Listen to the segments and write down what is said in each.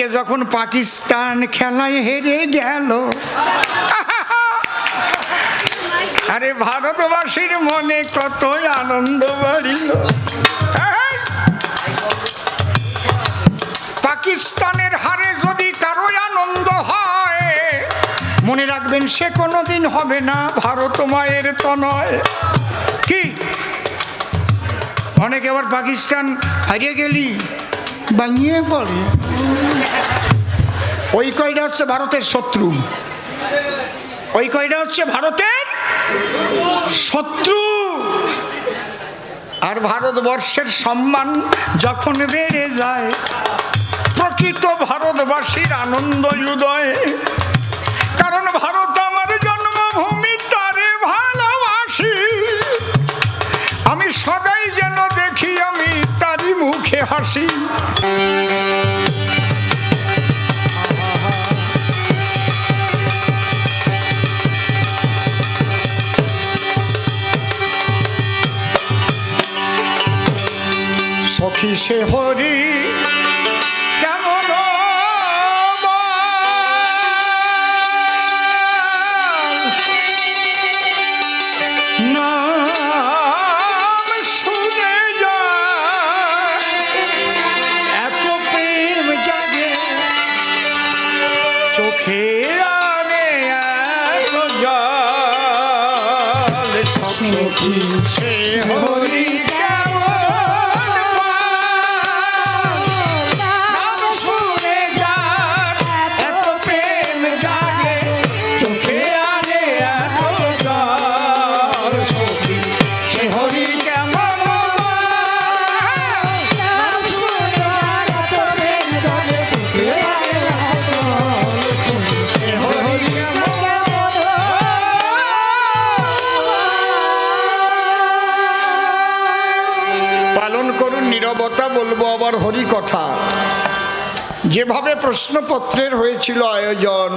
ওইদিকে যখন পাকিস্তান খেলায় হেরে গেল। আরে ভারতবাসীর মনে কত আনন্দ বাড়িল। পাকিস্তানের হারে যদি কারও আনন্দ হয়, মনে রাখবেন সে কোনোদিন হবে না ভারত মায়ের তো নয় কি? অনেকে আবার পাকিস্তান হারিয়ে গেলি বাঙিয়ে পড়ে। ওই কয়টা হচ্ছে ভারতের শত্রু? ওই কয়টা হচ্ছে ভারতের শত্রু? আর ভারতবর্ষের সম্মান যখন বেড়ে যায়, প্রকৃত ভারতবাসীর আনন্দ উদয় কারণ ভারত আমার জন্মভূমি, তারে ভালোবাসি। আমি সদাই যেন দেখি, আমি তারই মুখে হাসি। সখী সে হরি। কেমন নাম নীরবতা বলব আবার হরি কথা। যেভাবে প্রশ্নপত্রের হয়েছিল আয়োজন,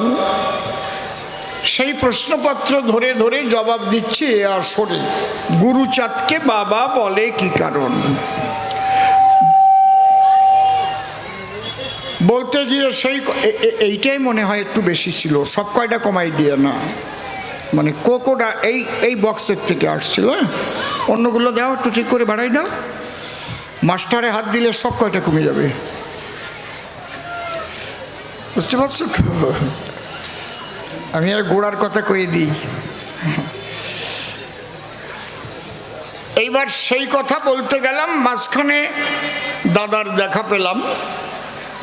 সেই প্রশ্নপত্র ধরে ধরে জবাব দিচ্ছে আসরে গুরুচাঁদকে বাবা বলে কি কারণ? বলতে গিয়ে সেই এইটাই মনে হয় একটু বেশি ছিল। সব কয়টা কমাই দিয়ে না। মানে কোকোটা এই এই বক্সের থেকে আসছিল হ্যাঁ? অন্যগুলো দাও, একটু ঠিক করে বাড়াই দাও। মাস্টারে হাত দিলে সব কয়টা কমে যাবে? বুঝতে পারছ আমি আর গোড়ার কথা কয়ে দিই। এইবার সেই কথা বলতে গেলাম, মাঝখানে দাদার দেখা পেলাম।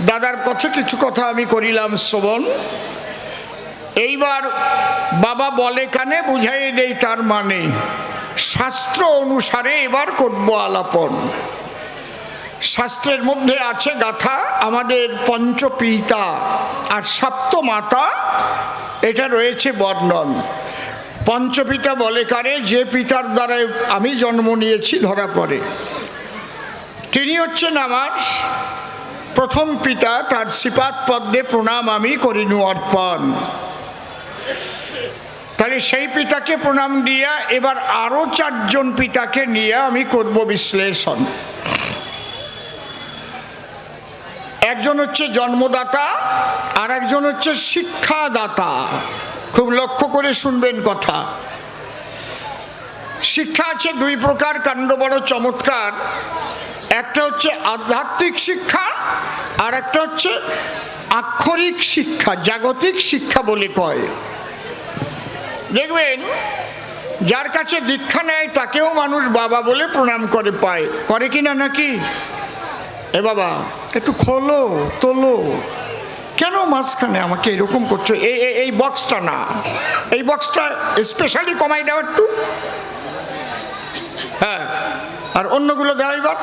দাদার কথা কিছু কথা আমি করিলাম শ্রবণ। এইবার বাবা বলে কানে বুঝাই দেই তার মানে। শাস্ত্র অনুসারে এবার করব আলাপন। শাস্ত্রের মধ্যে আছে গাথা, আমাদের পঞ্চপিতা আর সপ্ত মাতা এটা রয়েছে বর্ণন। পঞ্চপিতা বলে কারে? যে পিতার দ্বারা আমি জন্ম নিয়েছি ধরা পড়ে। তিনি হচ্ছেন আমার প্রথম পিতা, তার শ্রীপাদ পদ্মে প্রণাম আমি করিনু অর্পণ। তাহলে সেই পিতাকে প্রণাম দিয়া, এবার আরও চারজন পিতাকে নিয়ে আমি করব বিশ্লেষণ। একজন হচ্ছে জন্মদাতা আর একজন হচ্ছে শিক্ষাদাতা। খুব লক্ষ্য করে শুনবেন কথা। শিক্ষা আছে দুই প্রকার, কাণ্ড বড়, চমৎকার। একটা হচ্ছে আধ্যাত্মিক শিক্ষা, আর একটা হচ্ছে আক্ষরিক শিক্ষা, জাগতিক শিক্ষা বলে কয়। দেখবেন, যার কাছে দীক্ষা নেয়, তাকেও মানুষ বাবা বলে প্রণাম করে পায়। করে কি না নাকি? এ বাবা, একটু খোলো, তোলো। কেন মাঝখানে আমাকে এরকম করছ? এই এই- বক্সটা না। এই বক্সটা স্পেশালি কমাই দাও একটু। হ্যাঁ আর অন্যগুলো দেওয়া এবার।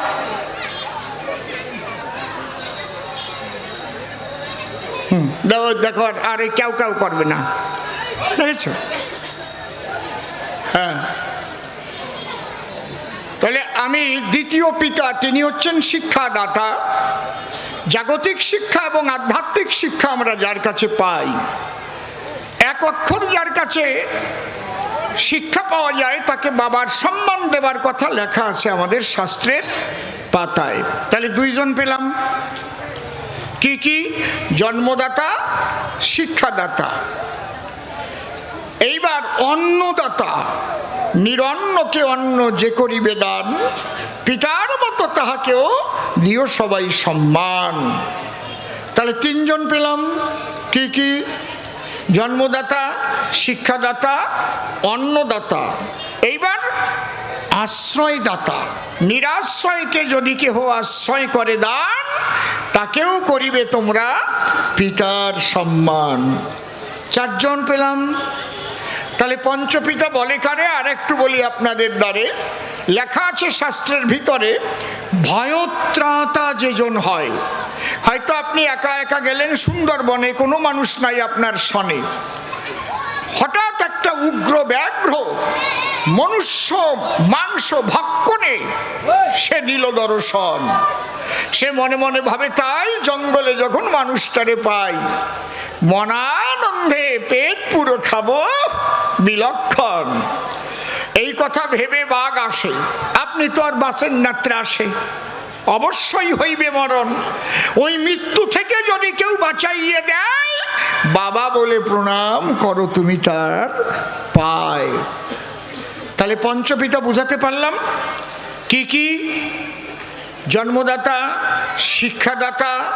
হুম দেখো দেখো আর এই কেউ কেউ করবে না। দেখেছ? হ্যাঁ। তাহলে আমি দ্বিতীয় পিতা, তিনি হচ্ছেন শিক্ষাদাতা। জাগতিক শিক্ষা এবং আধ্যাত্মিক শিক্ষা আমরা যার কাছে পাই। এক অক্ষর যার কাছে শিক্ষা পাওয়া যায়, তাকে বাবার সম্মান দেবার কথা লেখা আছে আমাদের শাস্ত্রের পাতায়। তাহলে দুইজন পেলাম। কি কি? জন্মদাতা, শিক্ষাদাতা। এইবার অন্নদাতা। নিরন্নকে অন্ন যে করিবে দান, পিতার মতো তাহাকেও দিও সবাই সম্মান। তাহলে তিনজন পেলাম, কি কি? জন্মদাতা, শিক্ষাদাতা, অন্নদাতা। এইবার আশ্রয়দাতা। নিরাশ্রয়কে যদি কেহ আশ্রয় করে দান, তাকেও করিবে তোমরা পিতার সম্মান। চারজন পেলাম তাহলে পঞ্চপিতা বলে কারে? আর একটু বলি আপনাদের দ্বারে। লেখা আছে শাস্ত্রের ভিতরে, ভয়ত্রাতা যেজন হয়। হয়তো আপনি একা একা গেলেন, সুন্দরবনে কোনো মানুষ নাই আপনার সনে হঠাৎ একটা উগ্র ব্যাঘ্র, মনুষ্য মাংস ভক্ষণে সে দিল দর্শন। সে মনে মনে ভাবে, তাই জঙ্গলে যখন মানুষটারে পাই, মনানন্দে পেট পুরো খাব বিলক্ষণ। এই কথা ভেবে বাঘ আসে। আপনি তো আর বাসেন নাত্রে আসে। অবশ্যই হইবে মরণ। ওই মৃত্যু থেকে যদি কেউ বাঁচাইয়ে দেয়, বাবা বলে প্রণাম করো তুমি তার পায়। তাহলে পঞ্চপিতা বুঝাতে পারলাম কি কি? জন্মদাতা, শিক্ষাদাতা,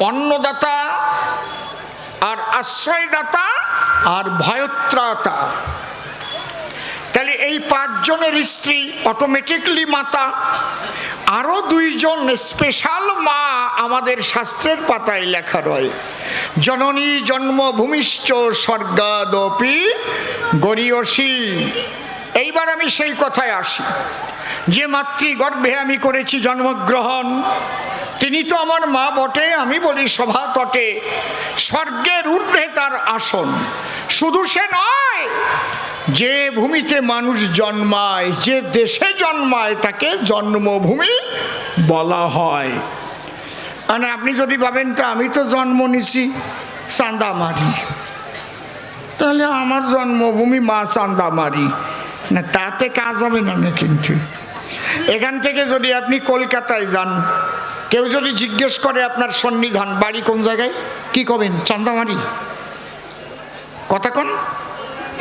অন্নদাতা আর আশ্রয়দাতা আর ভয়ত্রাতা। তাহলে এই পাঁচজনের স্ত্রী অটোমেটিকলি মাতা আরও দুইজন স্পেশাল মা আমাদের শাস্ত্রের পাতায় লেখা রয়। জননী জন্মভূমিশ্চ স্বর্গাদপি গরিয়সী এইবার আমি সেই কথায় আসি। যে মাতৃগর্ভে আমি করেছি জন্মগ্রহণ তিনি তো আমার মা বটে, আমি বলি সভা তটে। স্বর্গের ঊর্ধ্বে তার আসন। শুধু সে নয়, যে ভূমিতে মানুষ জন্মায়, যে দেশে জন্মায়, তাকে জন্মভূমি বলা হয়। মানে আপনি যদি ভাবেন, তা আমি তো জন্ম নিছি চান্দামারি তাহলে আমার জন্মভূমি মা চান্দামারি না, তাতে কাজ হবে না না কিন্তু এখান থেকে যদি আপনি কলকাতায় যান কেউ যদি জিজ্ঞেস করে আপনার সন্নিধান, বাড়ি কোন জায়গায়? কি কবেন? চান্দামারি? কথা কন।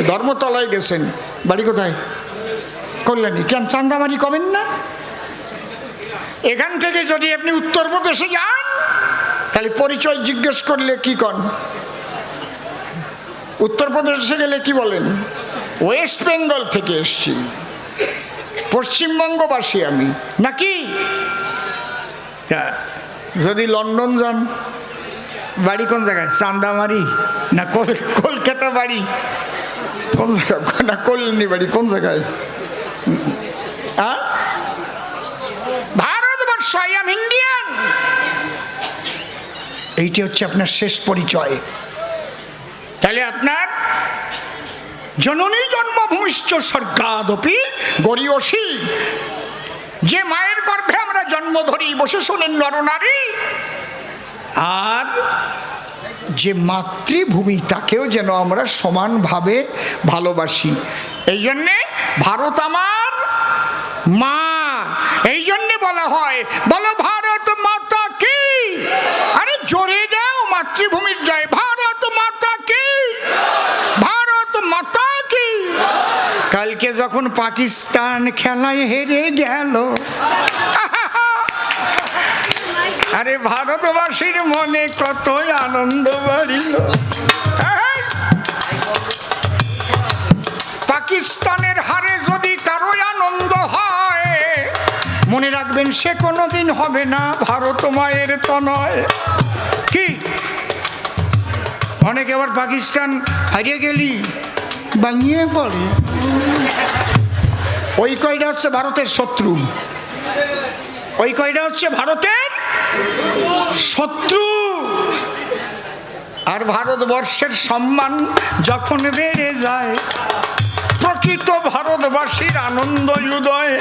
ধর্মতলায় গেছেন। বাড়ি কোথায়? কল্যাণী। কেন চান্দামারি কবেন না? এখান থেকে যদি আপনি উত্তরপ্রদেশে যান, তাহলে পরিচয় জিজ্ঞেস করলে কি কন? উত্তরপ্রদেশে গেলে কি বলেন? ওয়েস্ট বেঙ্গল থেকে এসছি। পশ্চিমবঙ্গবাসী আমি। নাকি? যদি লন্ডন যান, বাড়ি কোন জায়গায়? চান্দামারি? না কল- কলকাতা বাড়ি? কোন জায়গায়? না কল্যাণী বাড়ি, কোন জায়গায়? Bharatvarsha I am Indian! এইটি হচ্ছে আপনার শেষ পরিচয়। তাহলে আপনার জননী জন্মভূমিষ্ঠ স্বর্গাদপি গরিয়সী যে মায়ের গর্ভে জন্ম ধরি বসে শোনেন নরনারী। আর যে মাতৃভূমি, তাকেও যেন আমরা সমানভাবে ভালোবাসি। এই জন্যে ভারত আমার মা। এই জন্যে বলা হয়, বলো ভারত মাতা কি? আরে জোরে দাও মাতৃভূমির জয়, ভারত মাতা কি? ভারত মাতা কি? কালকে যখন পাকিস্তান খেলায় হেরে গেল আরে ভারতবাসীর মনে কত আনন্দ বাড়িল। পাকিস্তানের হারে যদি কারও আনন্দ হয়, মনে রাখবেন সে কোনোদিন হবে না ভারত মায়ের তো নয় কি? অনেকে আবার পাকিস্তান হারিয়ে গেলি বাঙিয়ে পড়ে। ওই কয়টা হচ্ছে ভারতের শত্রু? ওই কয়টা হচ্ছে ভারতের শত্রু। আর ভারতবর্ষের সম্মান যখন বেড়ে যায়, প্রকৃত ভারতবাসীর আনন্দ উদয়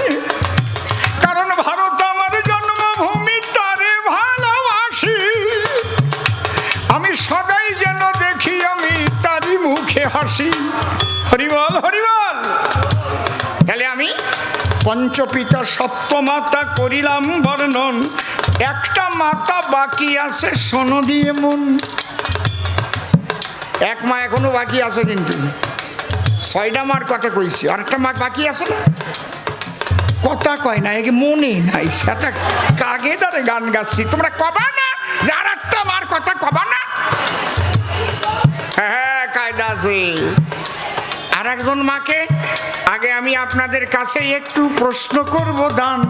কারণ ভারত আমার জন্মভূমি, তারে ভালোবাসি। আমি সদাই যেন দেখি, আমি তারই মুখে হাসি। হরিবল হরিবল। পঞ্চপিতা সপ্তমাতা করিলাম বর্ণন। একটা মাতা বাকি আছে, শোনো দিয়ে মন। এক মা এখনও বাকি আছে কিন্তু। ছয়টা মার কথা কইছি, আরেকটা মা বাকি আছে না? কথা কয় না, একে মনে নাই। সেটা কাগে ধরে গান গাচ্ছি? তোমরা কবা না, যে আর একটা মার কথা কবা না। হ্যাঁ কায়দা আছে। আর একজন মাকে আগে আমি আপনাদের কাছে একটু প্রশ্ন করব, দান।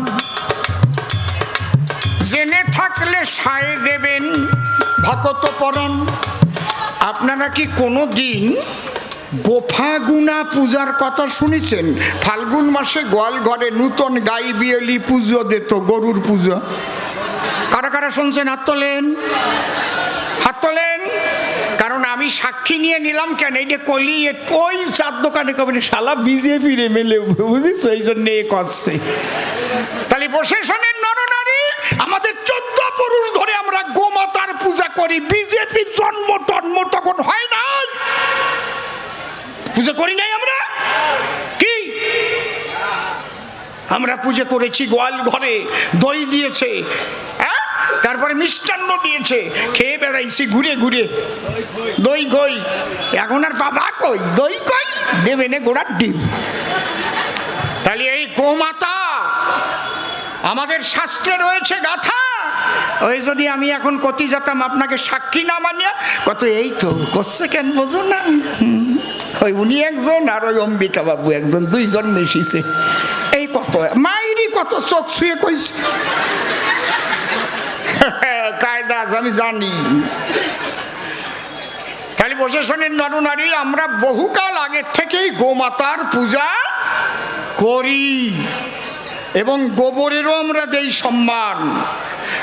জেনে থাকলে সায় দেবেন, ভকত পরাণ আপনারা কি কোনো দিন গোফাগুনা পূজার কথা শুনেছেন? ফাল্গুন মাসে গোয়াল ঘরে নূতন গাই বিয়েলি পুজো দিত, গরুর পুজো। কারা কারা শুনছেন? হাত তোলেন। হাত তোলেন। আমি সাক্ষী নিয়ে নিলাম কেন? এই যে কলি ওই চার দোকানে কবে? শালা বিজেপি রে মেলে বুঝিস এই জন্য এ করছে। তাহলে প্রশাসনের নরনারী, আমাদের চোদ্দ পুরুষ ধরে আমরা গোমাতার পূজা করি। বিজেপির জন্ম টন্ম তখন হয় না। পূজা করি নাই আমরা? কি? আমরা পুজো করেছি গোয়াল ঘরে। দই দিয়েছে। তারপরে মিষ্টান্ন দিয়েছে, খেয়ে বেড়াইছি, ঘুরে ঘুরে। দই কই? এখন আর বাবা কই? দই কই? দেবে নে গোড়ার ডিম। তাহলে এই গোমাতা, আমাদের শাস্ত্রে রয়েছে গাথা। ওই যদি আমি এখন কতি যেতাম, আপনাকে সাক্ষী না মানিয়া, কত এই তো করছে কেন বোঝো না। ওই উনি একজন আর ওই অম্বিকা বাবু একজন, দুইজন মিশিছে। এই কত, মাইরি কত চোখ শুয়ে কইছে। কায়দা আমি জানি। খালি প্রশাসনের নরনারী আমরা বহুকাল আগের থেকেই গোমাতার পূজা করি এবং গোবরেরও আমরা দেই সম্মান।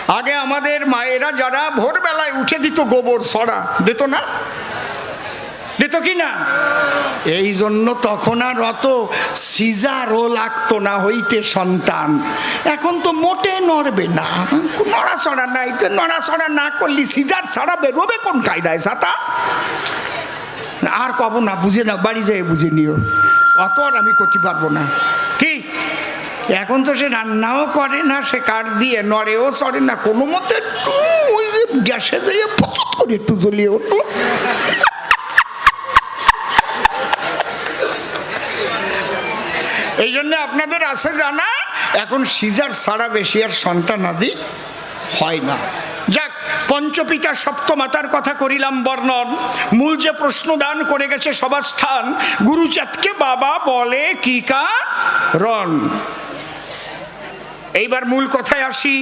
আগে আমাদের মায়েরা যারা ভোরবেলায় উঠে দিত গোবর সরা, দিত না? দিত কি না? এই জন্য তখন আর অত সিজারও লাগতো না হইতে সন্তান। এখন তো মোটে নড়বে না। নড়াচড়া নাই তো, নড়াচড়া না করলি সিজার ছাড়া বেরোবে কোন কায়দায় সাতা? আর কব না, বুঝে না বাড়ি যেয়ে বুঝে নিও। অত আর আমি করতে পারব না। কি? এখন তো সে রান্নাও করে না, সে কাঠ দিয়ে নড়েও চড়ে না। কোনো মতে একটু ওই যে গ্যাসে যেয়ে পচত করে একটু জ্বলিয়ে উঠল। এই জন্য আপনাদের আছে জানা, এখন সিজার ছাড়া বেশি আর সন্তান আদি হয় না। যাক, পঞ্চপিতা সপ্তমাতার কথা করিলাম বর্ণন। মূল যে প্রশ্ন দান করে গেছে সবার স্থান গুরুচাঁদকে বাবা বলে কি কা রন এইবার মূল কথায় আসি।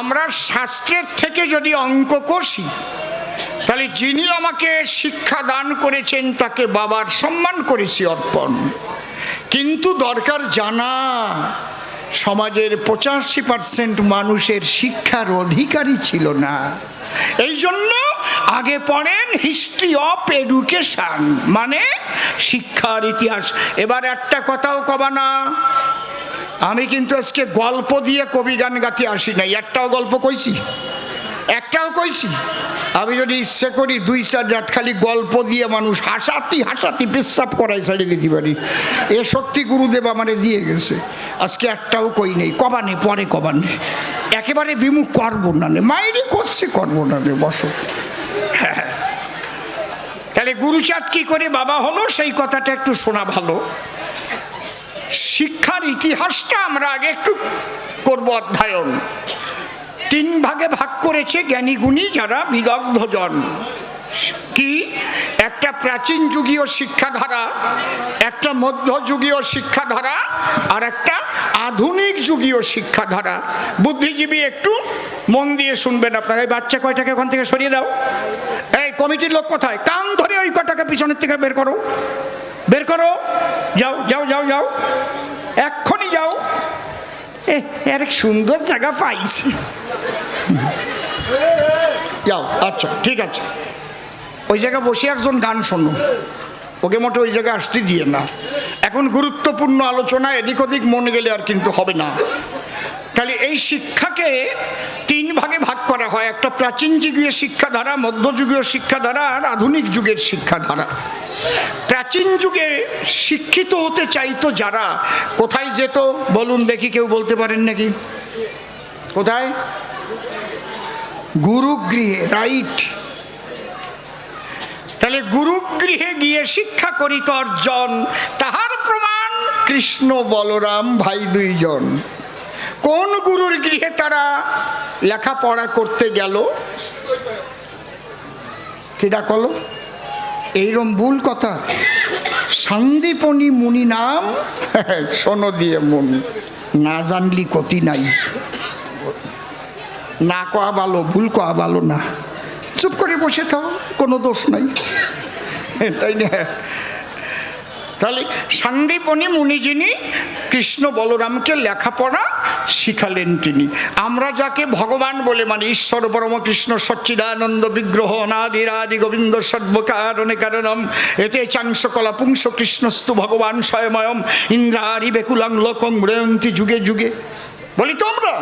আমরা শাস্ত্রের থেকে যদি অঙ্ক কষি, তাহলে যিনি আমাকে শিক্ষা দান করেছেন, তাকে বাবার সম্মান করেছি অর্পণ। কিন্তু দরকার জানা, সমাজের পঁচাশি পার্সেন্ট মানুষের শিক্ষার অধিকারী ছিল না। এই জন্য আগে পড়েন হিস্ট্রি অফ এডুকেশন মানে শিক্ষার ইতিহাস। এবার একটা কথাও কবা না। আমি কিন্তু আজকে গল্প দিয়ে কবি গান গাতে আসি নাই, একটাও গল্প কইছি? একটাও কইছি? আমি যদি ইচ্ছে করি দুই চার রাত খালি গল্প দিয়ে মানুষ হাসাতি হাসাতি পেশাব করাই ছাড়িয়ে দিতে পারি। এ শক্তি গুরুদেব আমারে দিয়ে গেছে। আজকে একটাও কই নেই, কবানে, পরে কবানে। একেবারে বিমুখ করব না নে। মাইরে করছে, করব না নে, বসো। হ্যাঁ তাহলে গুরুচাঁদ কি করে বাবা হলো? সেই কথাটা একটু শোনা ভালো। শিক্ষার ইতিহাসটা আমরা আগে একটু করব অধ্যয়ন। তিন ভাগে ভাগ করেছে জ্ঞানী গুণী যারা বিদগ্ধজন। কি? একটা প্রাচীন যুগীয় শিক্ষাধারা, একটা মধ্যযুগীয় শিক্ষাধারা, আর একটা আধুনিক যুগীয় শিক্ষাধারা। বুদ্ধিজীবী একটু মন দিয়ে শুনবেন আপনারা। এই বাচ্চা কয়টাকে ওখান থেকে সরিয়ে দাও। এই কমিটির লোক কোথায়? কান ধরে ওই কটাকে পিছনের থেকে বের করো। বের করো। যাও যাও যাও যাও। এক্ষুনি যাও এ এর সুন্দর জায়গা পাইছি। যাও আচ্ছা ঠিক আছে। ওই জায়গায় বসে একজন গান শোনো। ওকে মোটে ওই জায়গায় আসতে দিয়ে না। এখন গুরুত্বপূর্ণ আলোচনা এদিক ওদিক মনে গেলে আর কিন্তু হবে না। তাহলে এই শিক্ষাকে তিন ভাগে ভাগ করা হয়। একটা প্রাচীন যুগীয় শিক্ষাধারা মধ্যযুগীয় শিক্ষাধারা আর আধুনিক যুগের শিক্ষাধারা। প্রাচীন যুগে শিক্ষিত হতে চাইতো যারা, কোথায় যেত? বলুন দেখি কেউ বলতে পারেন নাকি? কোথায়? গুরুগৃহে, রাইট। তাহলে গুরুগৃহে গিয়ে শিক্ষা করিত অর্জন, তাহার প্রমাণ কৃষ্ণ বলরাম ভাই দুইজন। কোন গুরুর গৃহে তারা লেখাপড়া করতে গেল? কেডা কল এইরম ভুল কথা। সন্দীপনী মুনি নাম? শোনো দিয়ে মুনি, না জানলি কতি নাই। না কয়া ভালো, ভুল কয়া ভালো না। চুপ করে বসে থাও, কোনো দোষ নাই। তাই না? তাহলে সন্দীপনী মুনি যিনি কৃষ্ণ বলরামকে লেখাপড়া শিখালেন তিনি। আমরা যাকে ভগবান বলে মানে ঈশ্বর পরম কৃষ্ণ সচ্চিদানন্দ বিগ্রহ অনাদিরাদি গোবিন্দ সর্বকারণে কারণম। এতে চাংস কলা পুংস কৃষ্ণস্তু ভগবান স্বয়ময়ম ইন্দ্রারি বেকুলাং লোকং মৃয়ন্তি যুগে যুগে। বলি তো আমরা?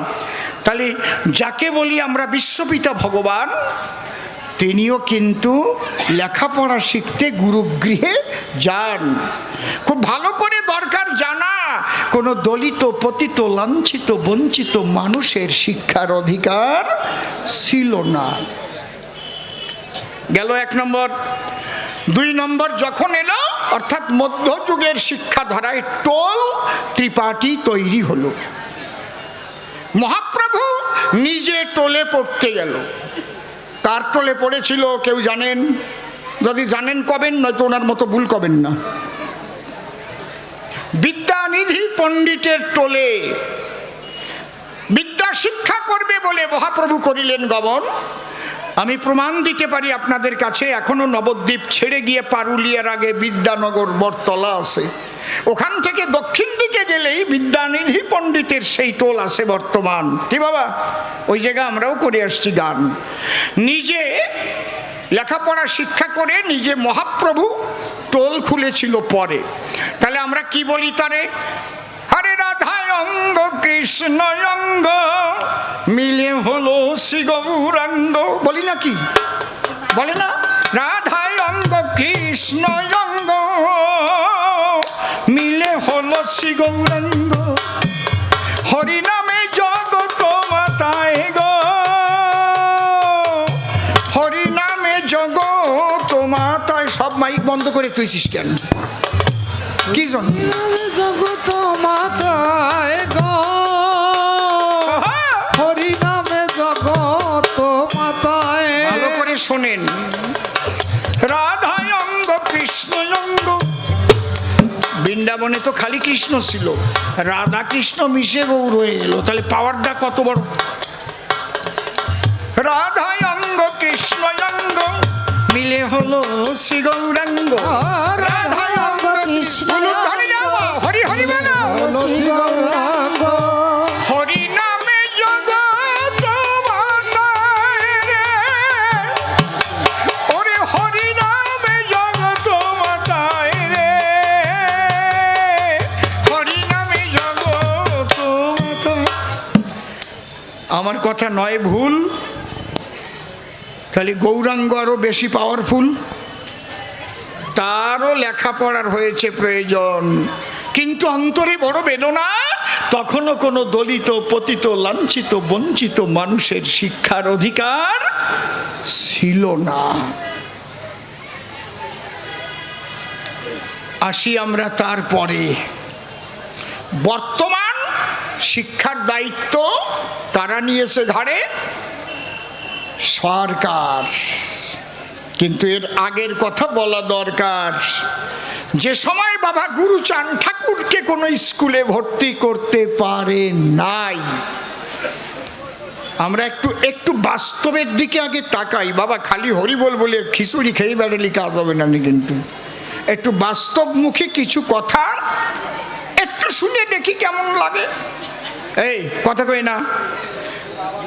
তাহলে যাকে বলি আমরা বিশ্বপিতা ভগবান, তিনিও কিন্তু লেখাপড়া শিখতে গুরুগৃহে যান। খুব ভালো করে দরকার জানা, কোনো দলিত, পতিত, লাঞ্ছিত, বঞ্চিত মানুষের শিক্ষার অধিকার ছিল না। গেল এক নম্বর। দুই নম্বর, যখন এলো, অর্থাৎ মধ্যযুগের শিক্ষাধারায় টোল ত্রিপাঠী তৈরি হলো। মহাপ্রভু নিজে টোলে পড়তে গেল। কার টোলে পড়েছিল কেউ জানেন? যদি জানেন কবেন, নয়তো ওনার মতো ভুল কবেন না। বিদ্যানিধি পণ্ডিতের টোলে বিদ্যা শিক্ষা করবে বলে মহাপ্রভু করিলেন গমন। আমি প্রমাণ দিতে পারি আপনাদের কাছে, এখনও নবদ্বীপ ছেড়ে গিয়ে পারুলিয়ার আগে বিদ্যানগর বটতলা আছে। ওখান থেকে দক্ষিণ দিকে গেলেই বিদ্যানিধি পণ্ডিতের সেই টোল আছে বর্তমান। কি বাবা? ওই জায়গা আমরাও করে আসছি গান। নিজে লেখাপড়া শিক্ষা করে নিজে মহাপ্রভু টোল খুলেছিল পরে। তাহলে আমরা কি বলি তারে? হরে রাধায় অঙ্গ, কৃষ্ণ অঙ্গ, মিলে হলো শ্রী গৌরাঙ্গ। বলি না কি? বলে না? রাধায় অঙ্গ, কৃষ্ণ অঙ্গ, মিলে হলো শ্রী গৌরাঙ্গ। হরিনামে করে তুইছিস কেন? কি জন্য? জগত মাতায় হরি নামে জগত মাতায় ভালো করে শোনেন। রাধায় অঙ্গ কৃষ্ণ বৃন্দাবনে তো খালি কৃষ্ণ ছিল। রাধা কৃষ্ণ মিশে গৌর হয়ে এলো তাহলে পাওয়ারটা কত বড়? রাধায় অঙ্গ কৃষ্ণ হলো শ্রী গৌরাঙ্গ কৃষ্ণ। হরি হরি বলো। হলো শ্রী গৌরাঙ্গ হরি নামে জগত মাতায় রে ওরে হরি নামে জগত মাতায় রে হরি নামে জগত আমার কথা নয় ভুল। তাহলে গৌরাঙ্গ আরও বেশি পাওয়ারফুল তারও লেখাপড়ার হয়েছে প্রয়োজন। কিন্তু অন্তরে বড় বেদনা, তখনও কোনো দলিত, পতিত, লাঞ্ছিত, বঞ্চিত মানুষের শিক্ষার অধিকার ছিল না। আসি আমরা তারপরে। বর্তমান শিক্ষার দায়িত্ব তারা নিয়েছে ঘাড়ে সরকার। কিন্তু এর আগের কথা বলা দরকার। যে সময় বাবা গুরুচান ঠাকুরকে কোনো স্কুলে ভর্তি করতে পারে নাই। আমরা একটু একটু বাস্তবের দিকে আগে তাকাই। বাবা খালি হরিবল বলে খিচুড়ি খেয়ে বেড়ালি, কাজ হবে না কিন্তু। একটু বাস্তবমুখী কিছু কথা একটু শুনে দেখি কেমন লাগে। এই, কথা কই না?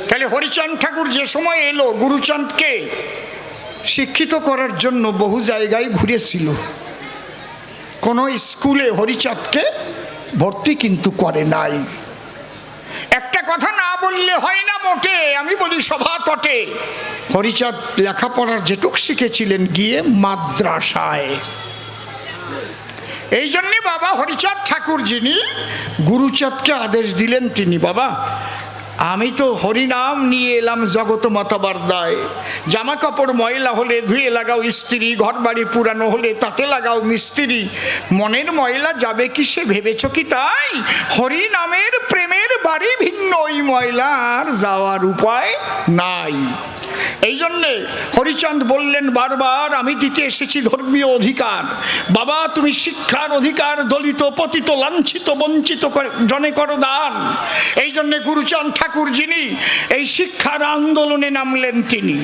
তাহলে হরিচাঁদ ঠাকুর যে সময় এলো, গুরুচাঁদকে শিক্ষিত করার জন্য বহু জায়গায় ঘুরেছিল। কোনো স্কুলে হরিচাঁদকে ভর্তি কিন্তু করে নাই। একটা কথা না বললে হয় না মোটে আমি বলি সভা তটে। হরিচাঁদ লেখাপড়ার যেটুক শিখেছিলেন গিয়ে মাদ্রাসায়। এই জন্যে বাবা হরিচাঁদ ঠাকুর যিনি, গুরুচাঁদকে আদেশ দিলেন তিনি, বাবা আমি তো হরিনাম নিয়ে এলাম জগত মাতাবার দায় জামা কাপড় ময়লা হলে ধুয়ে লাগাও স্ত্রী ঘর বাড়ি পুরানো হলে তাতে লাগাও মিস্ত্রি। মনের ময়লা যাবে কি সে ভেবেছ কি তাই? হরিনামের প্রেমের বাড়ি ভিন্ন, ওই ময়লার যাওয়ার উপায় নাই। এই জন্যে হরিচন্দ বললেন, বারবার আমি দিতে এসেছি ধর্মীয় অধিকার। বাবা, তুমি শিক্ষার অধিকার, দলিত, পতিত, লাঞ্ছিত, বঞ্চিত জনে করো দান। এই জন্যে গুরুচাঁদ ঠাকুর যিনি, এই শিক্ষার আন্দোলনে নামলেন তিনি।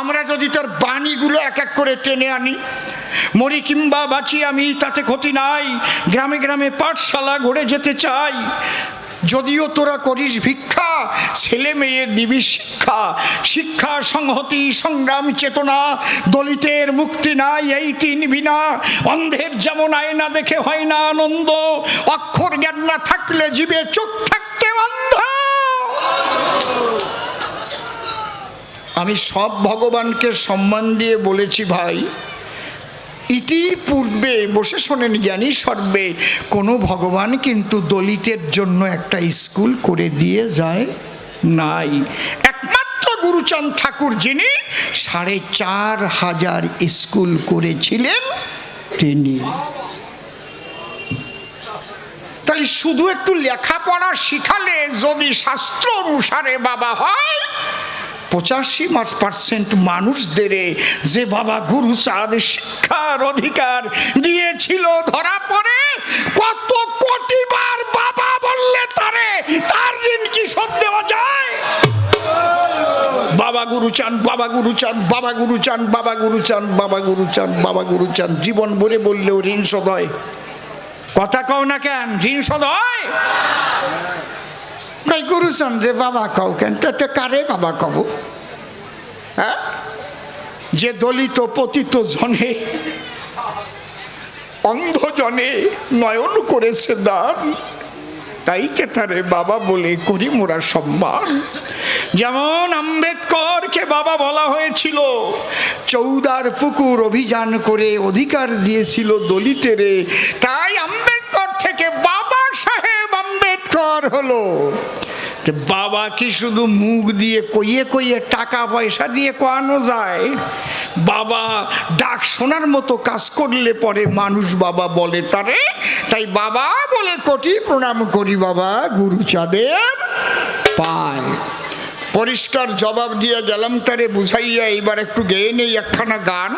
আমরা যদি তার বাণীগুলো এক এক করে টেনে আনি, মরি কিংবা বাঁচি আমি, তাতে ক্ষতি নাই। গ্রামে গ্রামে পাঠশালা গড়ে যেতে চাই। যদিও তোরা করিস ভিক্ষা ছেলে মেয়ে দিবি শিক্ষা শিক্ষা সংহতি, সংগ্রাম চেতনা, দলিতের মুক্তি নাই এই তিন বিনা। অন্ধের যেমন আয়না দেখে হয় না আনন্দ, অক্ষর জ্ঞান না থাকলে জীবে চোখ থাকতে অন্ধ। আমি সব ভগবানকে সম্মান দিয়ে বলেছি ভাই ইতিপূর্বে বসে শোনেন জ্ঞানী সর্বে, কোনো ভগবান কিন্তু দলিতের জন্য একটা স্কুল করে দিয়ে যায় নাই। একমাত্র গুরুচাঁদ ঠাকুর যিনি সাড়ে চার হাজার স্কুল করেছিলেন তিনি। তাহলে শুধু একটু লেখাপড়া শিখালে যদি শাস্ত্র অনুসারে বাবা হয় পঁচাশি পার্সেন্ট মানুষদের যে বাবা গুরু চাঁদ শিক্ষার অধিকার দিয়েছিল ধরা পড়ে, কত কোটি বার বাবা বললে তারে, তার ঋণ কি শোধ দেওয়া যায়? বাবা গুরু চান, বাবা গুরু চান, বাবা গুরু চান, বাবা গুরু চান, বাবা গুরু চান, বাবা গুরু চান, জীবন ভরে বললেও ঋণ হয়। কথা কও না কেন, ঋণ হয়? কই গুরুচন্দ যে বাবা কও কেন? তাতে কারে বাবা কব? হ্যাঁ? যে দলিত পতিত জনে, অন্ধ জনে নয়ন করেছে দান, তাই কে তারে বাবা বলে করি মোরা সম্মান। যেমন আম্বেদকরকে বাবা বলা হয়েছিল, চৌদার পুকুর অভিযান করে অধিকার দিয়েছিল দলিতেরে, তাই সাহেব আম্বেদকর হলো। বাবা কি শুধু মুখ দিয়ে কইয়ে কইয়ে টাকা পয়সা দিয়ে কোয়ানো যায়? বাবা ডাক শোনার মতো কাজ করলে পরে মানুষ বাবা বলে, তারে, তাই বাবা বলে কোটি প্রণাম করি বাবা গুরুচাঁদের পায়। পরিষ্কার জবাব দিয়ে গেলাম, তারে বুঝাইয়া এবার একটু গেয়ে নেই একখানা গান।